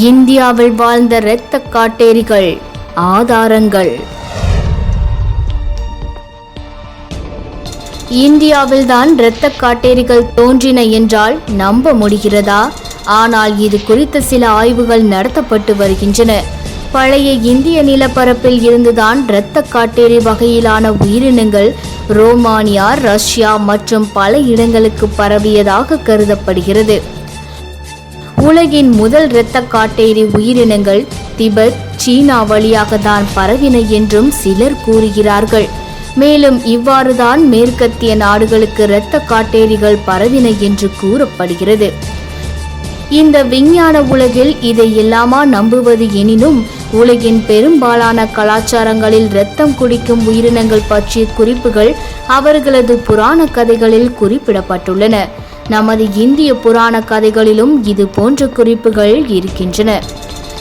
இந்தியாவில் வாழ்ந்த இரத்த காட்டேரிகள் ஆதாரங்கள். இந்தியாவில்தான் இரத்த காட்டேரிகள் தோன்றின என்றால் நம்ப முடிகிறதா? ஆனால் இது குறித்த சில ஆய்வுகள் நடத்தப்பட்டு வருகின்றன. பழைய இந்திய நிலப்பரப்பில் இருந்துதான் இரத்த காட்டேரி வகையிலான உயிரினங்கள் ரோமானியா ரஷ்யா மற்றும் பல இடங்களுக்கு பரவியதாக கருதப்படுகிறது. உலகின் முதல் இரத்த காட்டேரி உயிரினங்கள் திபெத் சீனா வழியாக தான் பரவின என்றும் சிலர் கூறுகிறார்கள். மேலும் இவ்வாறுதான் மேற்கத்திய நாடுகளுக்கு இரத்த காட்டேரிகள் பரவின என்று கூறப்படுகிறது. இந்த விஞ்ஞான உலகில் இதை எல்லாமா நம்புவது எனினும் உலகின் பெரும்பாலான கலாச்சாரங்களில் இரத்தம் குடிக்கும் உயிரினங்கள் பற்றிய குறிப்புகள் அவர்களது புராண கதைகளில் குறிப்பிடப்பட்டுள்ளன. நமது இந்திய புராண கதைகளிலும் இது போன்ற குறிப்புகள் இருக்கின்றன.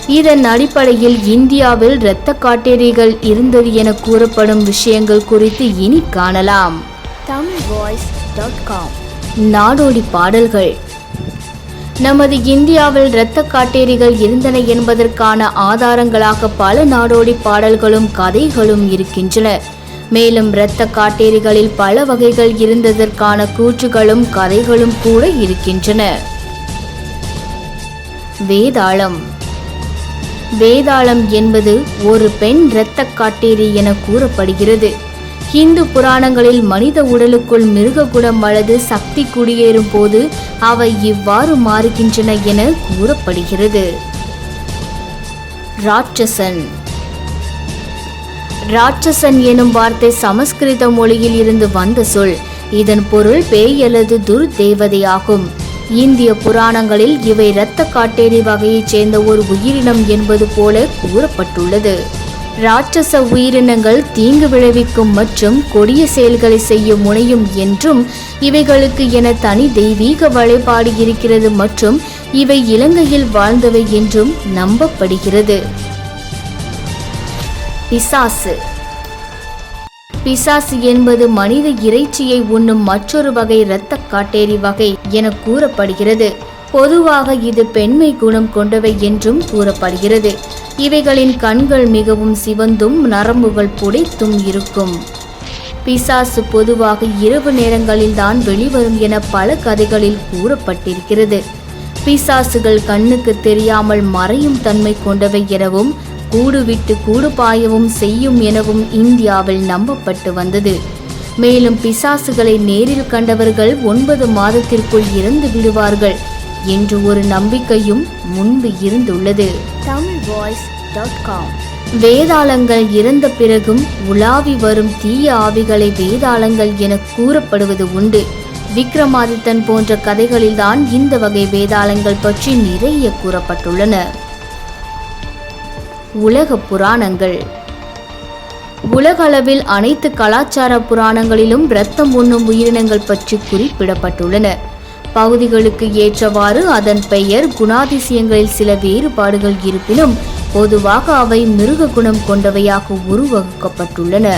இதன் அடிப்படையில் இந்தியாவில் இரத்த காட்டேரிகள் இருந்தது என கூறப்படும் விஷயங்கள் குறித்து இனி காணலாம். Tamil voice dot com. நாடோடி பாடல்கள். நமது இந்தியாவில் இரத்த காட்டேரிகள் இருந்தன என்பதற்கான ஆதாரங்களாக பல நாடோடி பாடல்களும் கதைகளும் இருக்கின்றன. மேலும் இரத்த காட்டேரிகளில் பல வகைகள் இருந்ததற்கான கூற்றுகளும் கதைகளும் கூட இருக்கின்றன. வேதாளம். வேதாளம் என்பது ஒரு பெண் இரத்த காட்டேரி என கூறப்படுகிறது. ஹிந்து புராணங்களில் மனித உடலுக்குள் மிருக குணம் சக்தி குடியேறும் போது அவை இவ்வாறு மாறுகின்றன என கூறப்படுகிறது. ராட்சசன். ராட்சசன் எனும் வார்த்தை சமஸ்கிருத மொழியில் இருந்து வந்த சொல். இதன் பொருள் பேய் அல்லது துர்தேவதையாகும். இந்திய புராணங்களில் இவை இரத்த காட்டேரி வகையைச் சேர்ந்த ஒரு உயிரினம் என்பது போல கூறப்பட்டுள்ளது. ராட்சச உயிரினங்கள் தீங்கு விளைவிக்கும் மற்றும் கொடிய செயல்களை செய்ய முனையும் என்றும் இவைகளுக்கு என தனி தெய்வீக வழிபாடு இருக்கிறது மற்றும் இவை இலங்கையில் வாழ்ந்தவை என்றும் நம்பப்படுகிறது. பிசாசு. பிசாசு என்பது மனித இறைச்சியை உண்ணும் மற்றொரு வகை இரத்த காட்டேரி வகை என கூறப்படுகிறது. பொதுவாக இது பெண்மை குணம் கொண்டவை என்றும் கூறப்படுகிறது. இவைகளின் கண்கள் மிகவும் சிவந்தும் நரம்புகள் புடைத்தும் இருக்கும். பிசாசு பொதுவாக இரவு நேரங்களில்தான் வெளிவரும் என பல கதைகளில் கூறப்பட்டிருக்கிறது. பிசாசுகள் கண்ணுக்கு தெரியாமல் மறையும் தன்மை கொண்டவை எனவும் கூடு விட்டு கூடு பாயவும் செய்யும் எனவும் இந்தியாவில் நம்பப்பட்டு வந்தது. மேலும் பிசாசுகளை நேரில் கண்டவர்கள் ஒன்பது மாதத்திற்குள் இறந்து விடுவார்கள் என்று ஒரு நம்பிக்கையும் முன்பு இருந்துள்ளது. தமிழ் வாய்ஸ் டாட் காம் வேதாளங்கள் இறந்த பிறகும் உலாவி வரும் தீய ஆவிகளை வேதாளங்கள் என கூறப்படுவது உண்டு. விக்ரமாதித்தன் போன்ற கதைகளில்தான் இந்த வகை வேதாளங்கள் பற்றி நிறைய கூறப்பட்டுள்ளன. உலக புராணங்கள். உலகளவில் அனைத்து கலாச்சார புராணங்களிலும் இரத்தம் உண்ணும் உயிரினங்கள் பற்றி குறிப்பிடப்பட்டுள்ளன. பகுதிகளுக்கு ஏற்றவாறு அதன் பெயர் குணாதிசயங்களில் சில வேறுபாடுகள் இருப்பினும் பொதுவாக அவை மிருக குணம் கொண்டவையாக உருவகுக்கப்பட்டுள்ளன